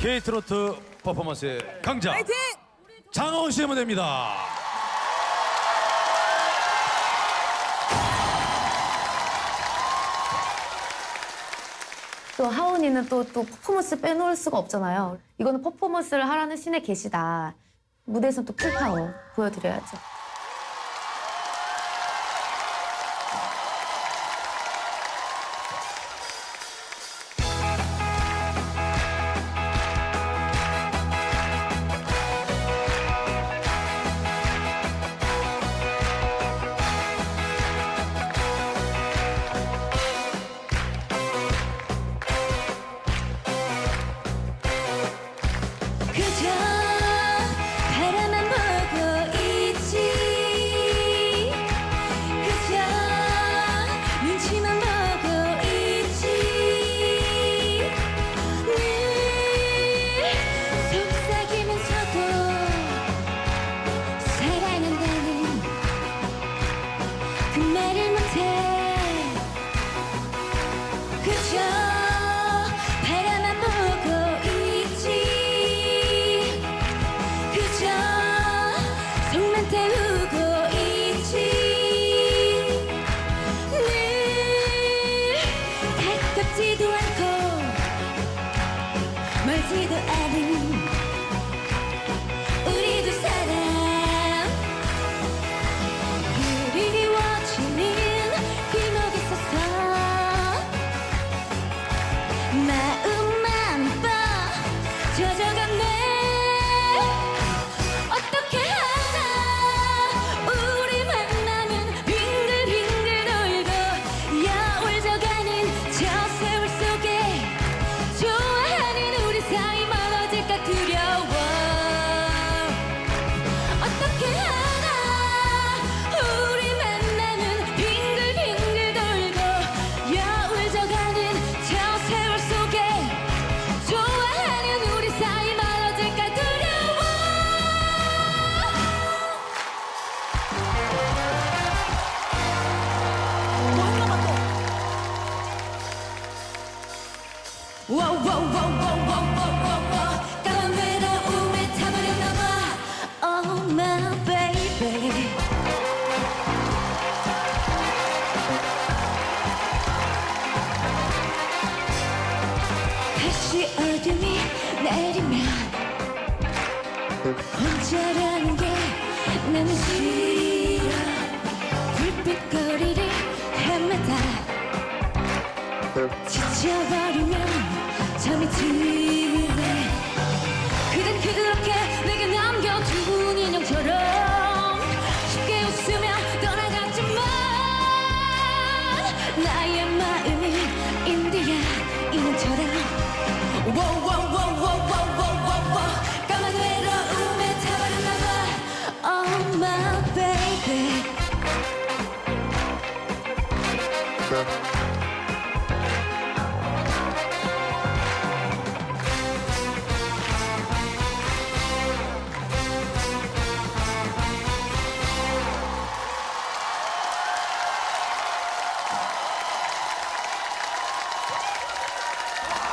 K트로트 퍼포먼스의 강자 파이팅! 장하원 씨의 무대입니다. 또 하온이는 또, 또 퍼포먼스 빼놓을 수가 없잖아요. 이거는 퍼포먼스를 하라는 신의 계시다. 무대에서 또 풀파워 보여드려야죠. 그저 내리면 혼자라는 게 나는 싫어. 불빛 거리를 헤매다 지쳐버리면 잠이 드네. 그댄 그렇게 내게 남겨둔 인형처럼 쉽게 웃으며 떠나갔지만 나의 마음은 인디아 인형처럼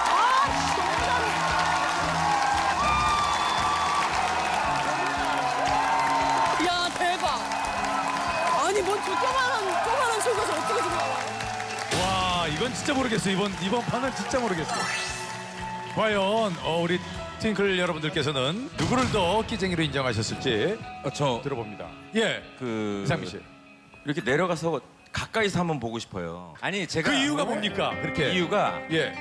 아, 와 이건 진짜 모르겠어 이번 이번 판은 진짜 모르겠어. 과연 어, 우리 팅클 여러분들께서는 누구를 더 끼쟁이로 인정하셨을지 어, 저 들어봅니다. 예, 그 이상민 씨. 이렇게 내려가서 가까이서 한번 보고 싶어요. 아니 제가 그 이유가 뭡니까? 그렇게 이유가 예.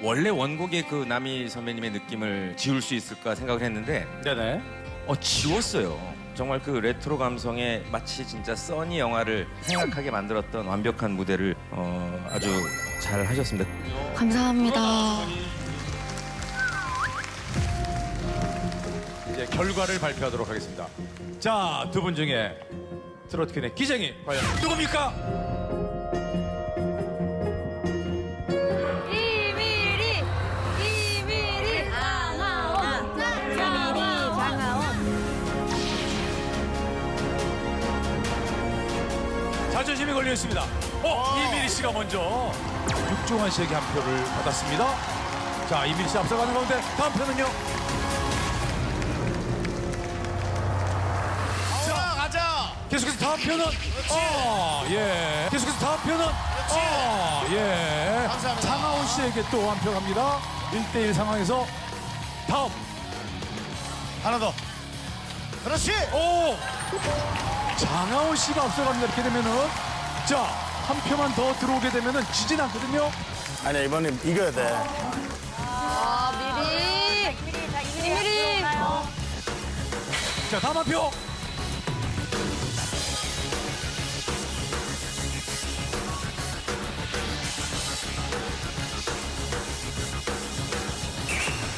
원래 원곡의 그 남희 선배님의 느낌을 지울 수 있을까 생각을 했는데 네네. 어 지웠어요. 정말 그 레트로 감성에 마치 진짜 써니 영화를 생각하게 만들었던 완벽한 무대를 어, 아주 잘 하셨습니다. 감사합니다 이제 결과를 발표하도록 하겠습니다. 자, 두 분 중에 트로트퀸의 기쟁이 과연 누굽니까? 자존심이 걸려 있습니다. 어, 이미리 씨가 먼저 육종환 씨에게 한 표를 받았습니다. 자, 이미리 씨 앞서가는 가운데 다음 표는요. 자, 가자. 계속해서 다음 표는 어, 예. 계속해서 다음 표는 어, 예. 감사합니다. 장하온 씨에게 또 한 표 갑니다. 1대1 상황에서 다음 하나 더. 그렇지. 오! 장하온 씨가 앞서갑니다. 이렇게 되면은 자, 한 표만 더 들어오게 되면은 지진 않거든요. 아니 이번에 이겨야 돼. 아, 미리. 미리. 자, 다음 한 표.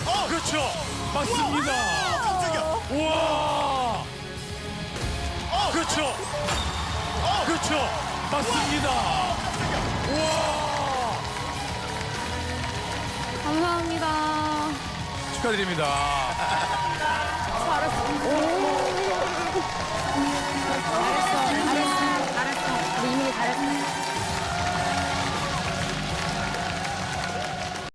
어, 그렇죠. 맞습니다. 우와! 어, 그렇죠. 어, 그렇죠. 맞습니다. 우와! 감사합니다. 축하드립니다.